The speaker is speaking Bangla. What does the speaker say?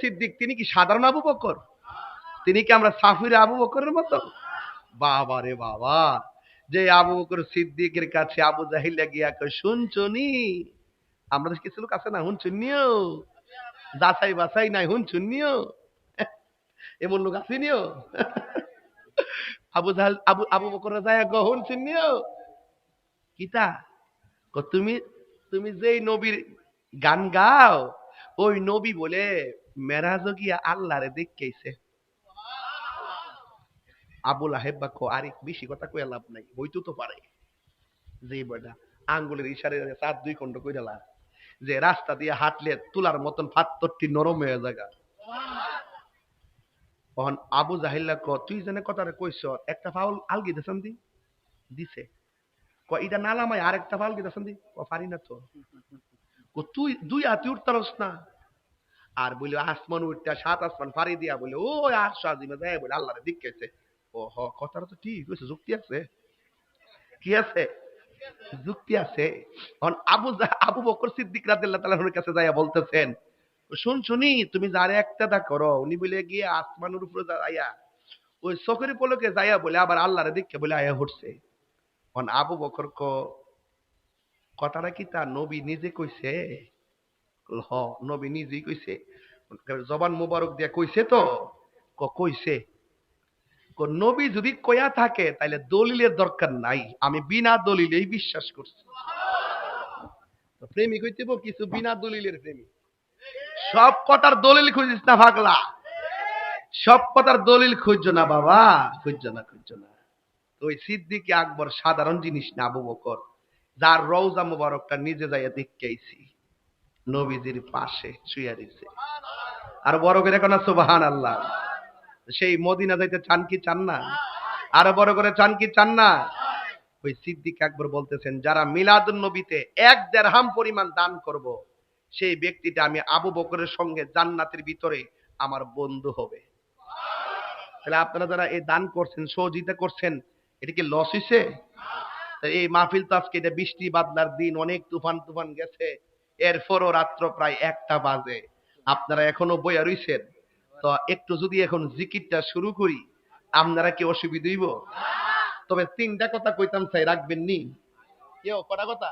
সিদ্দিক, তিনি কি সাধারণ আবু বকর? তিনি কি আমরা সাফির আবু বকরের মতো? বাবা রে বাবা, যে আবু বকর সিদ্দিকের কাছে আবু জাহিল গিয়া শুনছনি আমরা কিছু লোক আছে না হুন যাচাই বাছাই নাই হুন শুনিও এমন লোক আসেনিও আবু জাহাল, আবু আবু বকর যায় গহন শুনিও কিতা? তুমি তুমি যেই নবীর গান গাও, ওই নবী বলে মেরাজ গিয়া আল্লাহরে দেখকেছে আবুল আহেব বা আর বেশি কথা কয়ে লাভ নাই, হইতো তো পারে। যে বেটা আঙ্গুলের ইশারে চার দুই খণ্ড কইরা লাভ। যে রাস্তা দিয়ে হাঁটলে তুলার মতন ফাত্তরটি নরম হয়ে জায়গা তখন আবু জাহিল্লা ক তুই জানে কথাটা কইস একটা ফাউল আলগি দেশান দি। দিছে। ক এটা নালামাই আর একটা ফাউল গিয়ে দেশান দি। ক পারি না তো। ক তুই, দুই হাতি উঠতারস না। আর বলে, আসমান উঠটা সাত আসমান ফাড়ি দিয়া। বলে ও আটশো আজিমে যায়, বলে, আল্লাহরে দিকেছে ও হ কথাটা তো ঠিক হয়েছে যুক্তি আছে? কি আছে? যুক্তি আছে। আবু আবু বকর সিদ্দিক রাদিয়াল্লাহু তাআলার কাছে যাইয়া বলতেছেন শুন, শুনি, তুমি যারে একটা দা করো, উনি বলে গিয়ে আসমানের উপরে যাইয়া ওই চোখের পলকে যাইয়া বলে আবার আল্লাহরে দেখে বলে আয়া উঠছে এখন আবু বকর ক, কথাটা কি তা নবী নিজে কইছে? হ, নবী নিজেই কইছে। জবান মুবারক দিয়া কইছে তো? ক, কইছে। ক, নবী যদি কয়া থাকে তাহলে দলিলের দরকার নাই। আমি বিনা দলিলেই বিশ্বাস করছি। প্রেমিক হইতে কিছু বিনা দলিলের প্রেমিক। সব কথার দলিল খুঁজিস না ভাগলা। সব কথার দলিল খুঁজছো না বাবা? খুঁজছো না খুঁজছো না। ওই সিদ্দিকে আকবর সাধারণ জিনিস না, আবু বকর। যার রওজা মুবারকটা নিজে যাইয়া দেখতেইছি নবীজির পাশে শুয়ে দিছে আর বড় করে এখন সুবাহান আল্লাহ সেই মদিনা যাইতে চান কি চান না? আরও বড় করে চান কি চান না? ওই সিদ্দিক আকবর বলতেছেন, যারা মিলাদুন নবীতে এক দেড়হাম পরিমাণ দান করব সেই ব্যক্তিটা আমি আবু বকরের সঙ্গে জান্নাতের ভিতরে আমার বন্ধু হবে। তাহলে আপনারা যারা এই দান করছেন, সহযোগিতা করছেন, এটা কি লস হইছে? এই মাহফিল তো আজকে এটা বৃষ্টি বাদলার দিন, অনেক তুফান তুফান গেছে। এরপরও রাত্র প্রায় একটা বাজে। আপনারা এখনও বইয়া রইছেন। তো একটু যদি এখন জিকিরটা শুরু করি, আপনারা কি অসুবিধা হইব? তবে তিনটা কথা কইতাম চাই, রাখবেন নি? কেউ কটা কথা?